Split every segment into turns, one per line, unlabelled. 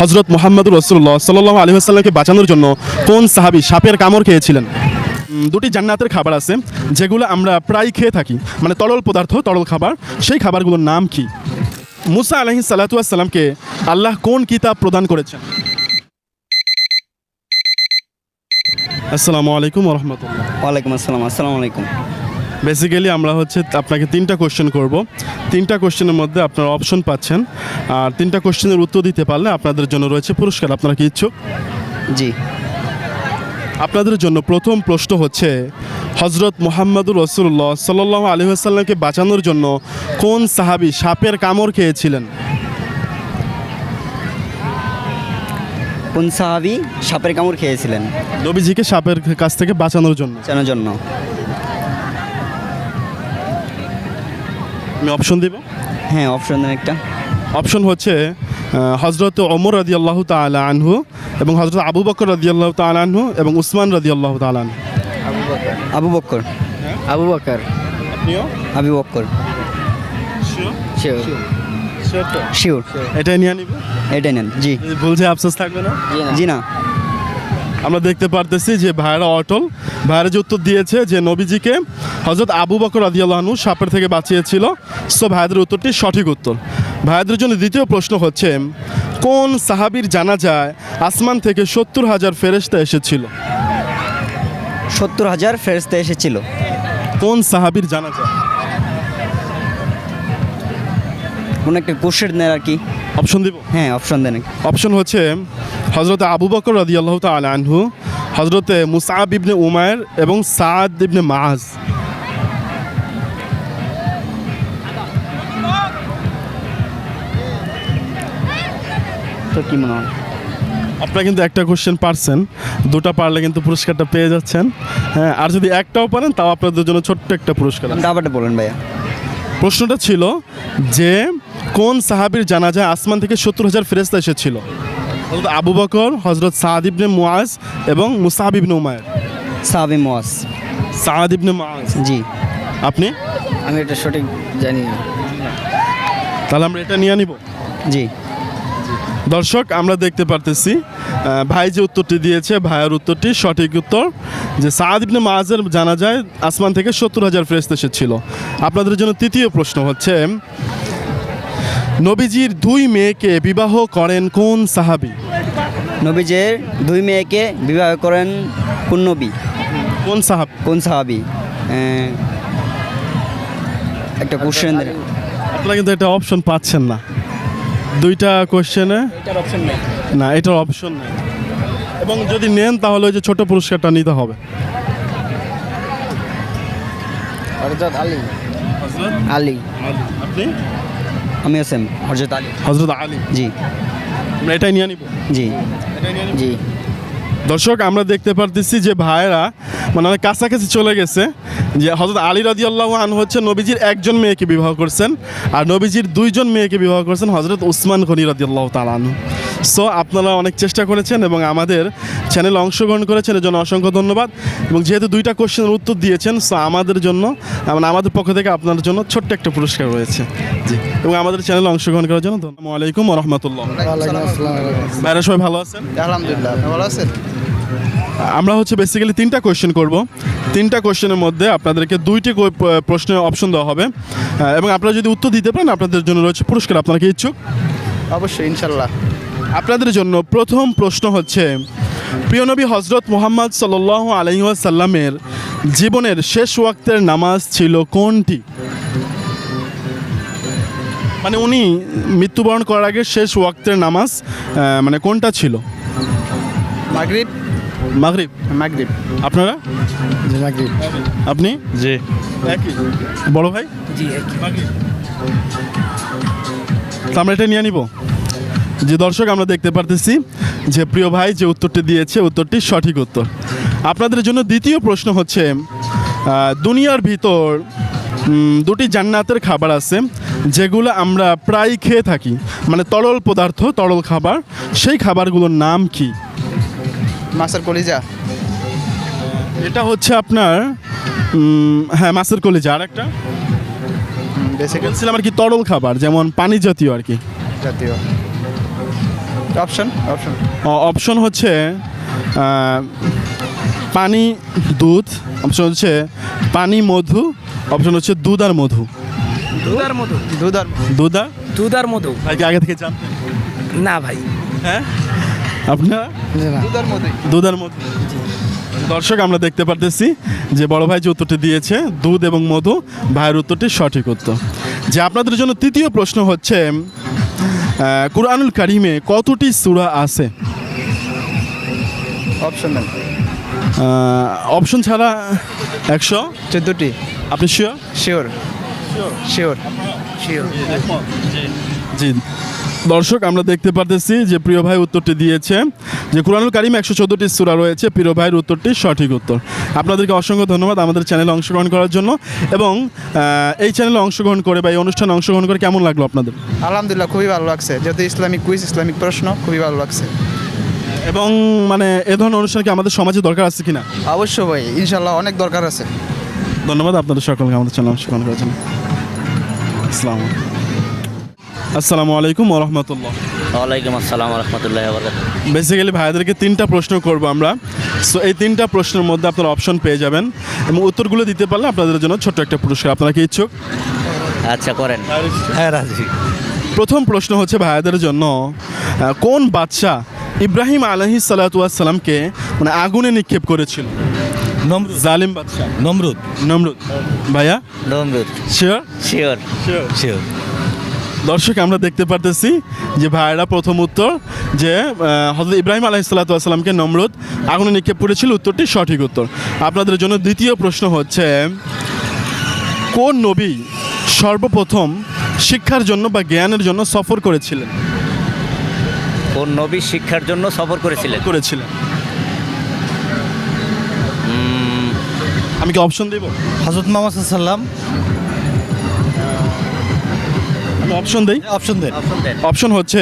হজরত মোহাম্মদ রসুল্লাহ সাল্লাহ আলী আসাল্লামকে বাঁচানোর জন্য কোন সাহাবি সাপের কামড় খেয়েছিলেন? দুটি জান্নাতের খাবার আছে, যেগুলো আমরা প্রায় খেয়ে থাকি। মানে তরল পদার্থ, তরল খাবার। সেই খাবারগুলোর নাম কি? মুসা আলহি সাল্লাতুয়াসাল্লামকে আল্লাহ কোন কিতাব প্রদান করেছেন? আসসালামু আলাইকুম রহমতুল্লাহ।
ওয়ালাইকুম আসসালাম। আসসালামু আলাইকুম।
বেসিক্যালি আমরা হচ্ছে আপনাকে তিনটা কোশ্চেন করব। তিনটা কোশ্চেনের মধ্যে আপনারা অপশন পাচ্ছেন। আর তিনটা কোশ্চেনের উত্তর দিতে পারলে আপনাদের জন্য রয়েছে পুরস্কার। আপনারা কি ইচ্ছুক?
জি।
আপনাদের জন্য প্রথম প্রশ্ন হচ্ছে হজরত মোহাম্মদুর রসুল্লাহ সাল্লাহ আলহিহাসাল্লামকে বাঁচানোর জন্য কোন সাহাবি সাপের কামড় খেয়েছিলেন?
কোন সাহাবি সাপের কামড় খেয়েছিলেন?
নবীজিকে সাপের কাছ থেকে বাঁচানোর জন্য।
জানার জন্য।
আমি অপশন দিব?
হ্যাঁ অপশন দেন একটা।
অপশন হচ্ছে হজরত ওমর রাদি আল্লাহ তালা আনহু এবং হজরত আবু বকর রাদি আল্লাহ তালা আনহু এবং উসমান রাদি আল্লাহ তালা আনহু।
Abu Bakr
Abu Bakr.
Abu Bakr. Sure
এটাই নিয়ে নিব?
এটাই নেন জি।
ভুল যে আফসোস থাকবে না?
জি না।
আমরা দেখতে পারতেছি যে ভাইরা অটল। ভাইরা যে উত্তর দিয়েছে যে নবীজিকে হজরত আবু বকর রাদিয়াল্লাহনু সাপের থেকে বাঁচিয়েছিল। সো ভাইদের উত্তরটি সঠিক উত্তর। ভাইদের জন্য দ্বিতীয় প্রশ্ন হচ্ছে কোন সাহাবীর জানা যায় আসমান থেকে সত্তর হাজার ফেরেশতা এসেছিল?
সত্তর হাজার ফেরস্তে এসেছিল।
কোন সাহাবীর জানা যায়
কোন একটা কোশ্চেন দেন আর কি।
অপশন দিব?
হ্যাঁ অপশন দেন।
অপশন হচ্ছে হজরত আবু বকর রাদিয়াল্লাহু তাআলা আনহু হজরতে মুসাব ইবনে উমায়ের এবং সাদ ইবনে মাজ
তো কি মনে হয়?
আপনারা কিন্তু একটা কোশ্চেন পারছেন দুটা পারলে কিন্তু পুরস্কারটা পেয়ে যাচ্ছেন। হ্যাঁ আর যদি একটাও পারেন তাও আপনাদের জন্য ছোট্ট একটা পুরস্কার।
বলেন ভাইয়া।
প্রশ্নটা ছিল যে কোন সাহাবীর জানা যায় আসমান থেকে সত্তর হাজার ফেরেস্তা এসেছিল? আবু বকর হজরত সাদ ইবনে এবং মুসাহাব ইবনে উমায়ের।
সাহাবি মোয়াস
সাদ ইবনে
জি।
আপনি?
আমি এটা সঠিক জানি না।
তাহলে আমরা এটা নিয়ে নিব।
জি।
দর্শক আমরা দেখতে পারতেছি ভাই যে উত্তরটি দিয়েছে ভাইয়ের উত্তরটি সঠিক উত্তর যে সাদ ইবনে মাহাজের জানা যায় আসমান থেকে সত্তর হাজার ফেরেস্ত এসেছিল। আপনাদের জন্য তৃতীয় প্রশ্ন হচ্ছে নবীজির দুই মেয়েকে বিবাহ করেন কোন সাহাবি?
নবীজের দুই মেয়েকে বিবাহ করেন কোন নবী?
কোন সাহাব?
কোন সাহাবি? একটা কোশ্চেন
আপনারা কিন্তু এটা অপশন পাচ্ছেন না। দুইটা কোশ্চেনে
এটার অপশন নেই।
না এটার অপশন নেই। এবং যদি নেন তাহলে ওই যে ছোট পুরস্কারটা নিতে হবে।
আলী। আলী।
আপনি?
আমি হোসেন হজরত আলী।
হজরত আলী।
জি।
আমরা এটাই নিয়ে নিব।
জি।
জি।
দর্শক আমরা দেখতে পারতেছি যে ভাইয়েরা মানে অনেক কাছাকাছি চলে গেছে। যে হজরত আলী রাজি আল্লাহ আন হচ্ছে নবীজির একজন মেয়েকে বিবাহ করছেন আর নবীজির দুইজন মেয়েকে বিবাহ করছেন হজরত উসমান খনি রাজি আল্লাহ তালান সো আপনারা অনেক চেষ্টা করেছেন এবং আমাদের চ্যানেলে অংশগ্রহণ করেছেন এর জন্য অসংখ্য ধন্যবাদ। এবং যেহেতু দুইটা কোশ্চেনের উত্তর দিয়েছেন সো আমাদের জন্য মানে আমাদের পক্ষ থেকে আপনার জন্য ছোট্ট একটা পুরস্কার রয়েছে। জি এবং আমাদের চ্যানেলে অংশগ্রহণ করার জন্য ধন্যবাদ। আসসালামু আলাইকুম রহমতুল্লাহ। ভাইরা সবাই ভালো আছেন?
আলহামদুলিল্লাহ ভালো আছেন?
আমরা হচ্ছে বেসিক্যালি তিনটা কোয়েশ্চেন করব। তিনটা কোয়েশ্চেনের মধ্যে আপনাদেরকে দুইটি প্রশ্নের অপশন দেওয়া হবে। এবং আপনারা যদি উত্তর দিতে পারেন আপনাদের জন্য রয়েছে পুরস্কার। আপনারা কি ইচ্ছুক?
অবশ্যই ইনশাল্লাহ
আপনাদের জন্য প্রথম প্রশ্ন হচ্ছে প্রিয় নবী হজরত মোহাম্মদ সাল আলহিহাসাল্লামের জীবনের শেষ ওয়াক্তের নামাজ ছিল কোনটি? মানে উনি মৃত্যুবরণ করার আগে শেষ ওয়াক্তের নামাজ মানে কোনটা ছিল?
মাগরিব?
মাগরিব?
মাগরিব।
আপনারা?
মাগরিব।
আপনি?
জি।
একই। বড় ভাই?
জি
তো আমরা এটা নিয়ে নিব। যে দর্শক আমরা দেখতে পারতেছি যে প্রিয় ভাই যে উত্তরটি দিয়েছে উত্তরটি সঠিক উত্তর। আপনাদের জন্য দ্বিতীয় প্রশ্ন হচ্ছে দুনিয়ার ভিতর দুটি জান্নাতের খাবার আছে যেগুলো আমরা প্রায় খেয়ে থাকি। মানে তরল পদার্থ তরল খাবার সেই খাবারগুলোর নাম কি?
মাছের কলিজা।
এটা হচ্ছে আপনার হ্যাঁ মাছের কলিজা আর একটা
বেসিক্যাল
বলছিলাম আর কি তরল খাবার যেমন পানি জাতীয় আর কি।
জাতীয়। অপশন অপশন
অপশন হচ্ছে পানি দুধ। অপশন হচ্ছে পানি মধু। অপশন হচ্ছে দুধ আর মধু।
দুধ আর মধু?
দুধ আর
দুধ আর?
দুধ আর মধু।
আগে থেকে জানতেন
না ভাই।
হ্যাঁ? আপনারা?
দুধ আর মধুই
দুধ আর মধু। দর্শক আমরা দেখতে পারতেছি যে বড় ভাই যে উত্তরটি দিয়েছে দুধ এবং মধু ভাইয়ের উত্তরটি সঠিক উত্তর। যে আপনাদের জন্য তৃতীয় প্রশ্ন হচ্ছে কুরআনুল কারিমে কতটি সুরা আছে?
অপশন
অপশন ছাড়া একশো?
চোদ্দোটি।
আপনি শিওর
শিওর শিওর শিওর
জি। দর্শক আমরা দেখতে পারতেছি যে প্রিয় ভাই উত্তরটি দিয়েছে যে কুরআনুল কারিম একশো চোদ্দোটি সূরা রয়েছে। প্রিয় ভাইয়ের উত্তরটি সঠিক উত্তর। আপনাদেরকে অসংখ্য ধন্যবাদ আমাদের চ্যানেলে অংশগ্রহণ করার জন্য এবং এই চ্যানেলে অংশগ্রহণ করে বা এই অনুষ্ঠানে অংশগ্রহণ করে কেমন লাগল আপনাদের?
আলহামদুলিল্লাহ খুবই ভালো লাগছে। যেহেতু ইসলামিক কুইজ ইসলামিক প্রশ্ন খুবই ভালো লাগছে।
এবং মানে এ ধরনের অনুষ্ঠান কি আমাদের সমাজে দরকার আছে কিনা?
অবশ্যই ভাই ইনশাল্লাহ অনেক দরকার আছে।
ধন্যবাদ আপনাদের সকলকে আমাদের চ্যানেলে অংশগ্রহণ করার জন্য। আসসালামু আসসালামু আলাইকুম ওরহমতুল্লাহ
ওয়ালাইকুম আসসালাম রহমতুল্লাহ
বেসিক্যালি ভাইদেরকে তিনটা প্রশ্ন করব আমরা। সো এই তিনটা প্রশ্নের মধ্যে আপনারা অপশন পেয়ে যাবেন এবং উত্তরগুলো দিতে পারলে আপনাদের জন্য ছোট্ট একটা পুরস্কার। আপনারা কি ইচ্ছুক?
আচ্ছা করেন।
হ্যাঁ রাজি।
প্রথম প্রশ্ন হচ্ছে ভাইদের জন্য কোন বাদশাহ ইব্রাহিম আলহি সালাতামকে মানে আগুনে নিক্ষেপ করেছিল?
নমরুদ।
জালিম বাদশাহ।
নমরুদ।
নমরুদ। ভাইয়া?
নমরুদ।
শিওর
শিওর
শিওর
দর্শক আমরা দেখতে পারতেছি যে ভাইরা প্রথম উত্তর যে হজরত ইব্রাহিম আলহি সাল্লাতামকে নমরুদ আগুনে নিক্ষেপ করেছিল। উত্তরটি সঠিক উত্তর। আপনাদের জন্য দ্বিতীয় প্রশ্ন হচ্ছে কোন নবী সর্বপ্রথম শিক্ষার জন্য বা জ্ঞানের জন্য সফর করেছিলেন?
কোন নবী শিক্ষার জন্য সফর করেছিলেন?
করেছিলেন। আমি কি অপশন দেব?
হজরত মোহাম্মদ সাল্লাম
অপশন দেই?
অপশন দেন।
অপশন
হচ্ছে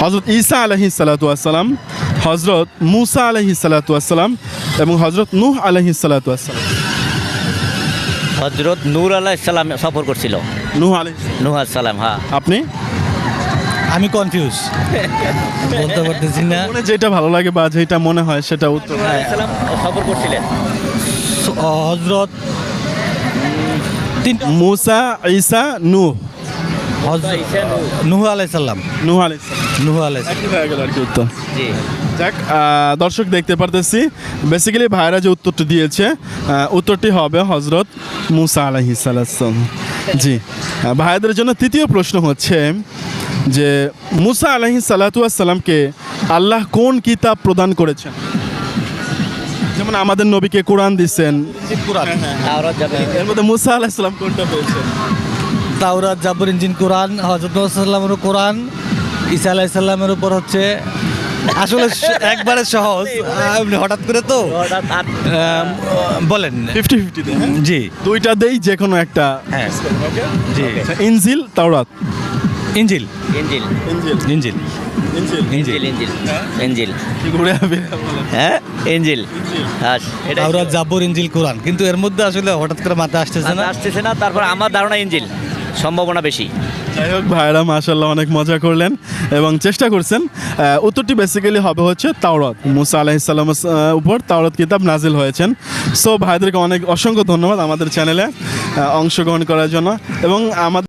হজরত ঈসা আলহি সালাতাম হজরত মুসা আলহি সালাতাম এবং হজরত নূহ আলহি সালাতাম
হজরত নূর আলাহ ইসলাম সফর করছিল।
নূহ আলহি
নুহ সালাম হ্যাঁ।
আপনি?
আমি কনফিউজ বলতে পারতেছি না।
মনে যেটা ভালো লাগে বা যেটা মনে হয় সেটা উত্তর।
সফর করছিলেন।
হজরত তিন
মুসা ঈসা নূহ।
হজরত নুহ আলাইসাল্লাম
নূহ আলহি
নুহ আলাই
হয়ে গেল আর কি উত্তর।
জি।
যাক দর্শক দেখতে পারতেছি বেসিক্যালি ভাইরা যে উত্তরটি দিয়েছে উত্তরটি হবে হজরত মুসা আলহি সালাম। জি ভাইদের জন্য তৃতীয় প্রশ্ন হচ্ছে যে মুসা আলহি সালাতামকে আল্লাহ কোন কিতাব প্রদান করেছেন? যেমন আমাদের নবীকে কোরআন দিচ্ছেন
কোরআন।
তাওরাত
এর মধ্যে মুসা আলাহিসাল্লাম কোনটা পেয়েছেন
তাওরাত জাবর ইঞ্জিন কোরআন হজরত সাল্লামের কোরআন ঈসা আলাইসাল্লামের উপর হচ্ছে আসলে একবারে সহজ। হঠাৎ করে তো বলেন।
ফিফটি ফিফটি
জি।
দুইটা দেই যে কোনো একটা।
হ্যাঁ। জি।
ইনজিল তাওরাত।
ইঞ্জিল।
ইঞ্জিল।
ইঞ্জিল।
ইঞ্জিল। হ্যাঁ? ইঞ্জিল। হ্যাঁ এটা
তাওরাত জাবর ইঞ্জিল কোরআন। কিন্তু এর মধ্যে আসলে হঠাৎ করে মাথায় আসতেছে না?
আসতেছে না তারপর আমার ধারণা ইঞ্জিল। সম্ভাবনা বেশি।
যাই হোক ভাইরা মাশাল্লাহ অনেক মজা করলেন এবং চেষ্টা করছেন। উত্তরটি বেসিক্যালি হবে হচ্ছে তাওরাত। মুসা আলাহিসাল্লাম উপর তাওরাত কিতাব নাজিল হয়েছেন। সো ভাইদেরকে অনেক অসংখ্য ধন্যবাদ আমাদের চ্যানেলে অংশগ্রহণ করার জন্য। এবং আমাদের